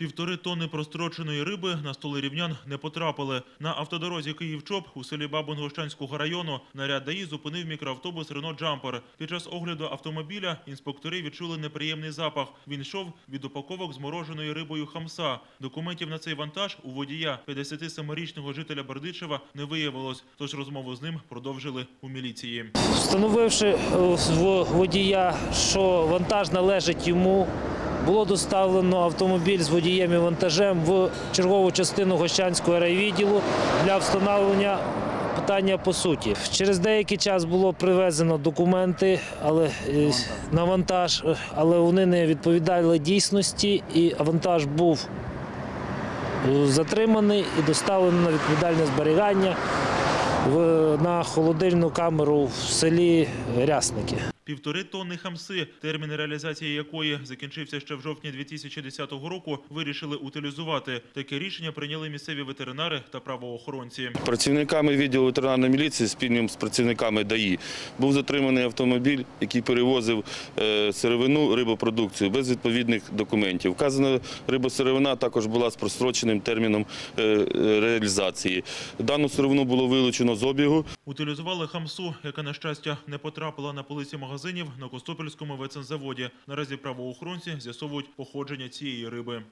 Півтори тонни простроченої риби на столи рівнян не потрапили. На автодорозі Київ-Чоп у селі Бабунгощанського району наряд ДАІ зупинив мікроавтобус Рено Джампер. Під час огляду автомобіля інспектори відчули неприємний запах. Він йшов від упаковок з мороженою рибою хамса. Документів на цей вантаж у водія 57-річного жителя Бердичева не виявилось, тож розмову з ним продовжили у міліції. Встановивши водія, що вантаж належить йому, було доставлено автомобіль з водієм і вантажем в чергову частину Гощанського райвідділу для встановлення питання по суті. Через деякий час було привезено документи, але е, на вантаж, е, але вони не відповідали дійсності, і вантаж був е, затриманий і доставлений на відповідальне зберігання на холодильну камеру в селі Рясники. Півтори тонни хамси, термін реалізації якої закінчився ще в жовтні 2010 року, вирішили утилізувати. Таке рішення прийняли місцеві ветеринари та правоохоронці. Працівниками відділу ветеринарної міліції спільним з працівниками ДАІ був затриманий автомобіль, який перевозив е, сировину, рибопродукцію без відповідних документів. Вказана рибосировина також була з простроченим терміном е, е, реалізації. Дану сировину було вилучено з обігу. Утилізували хамсу, яка, на щастя, не потрапила на полиці магазинів на Костопільському вецензаводі. Наразі правоохоронці з'ясовують походження цієї риби.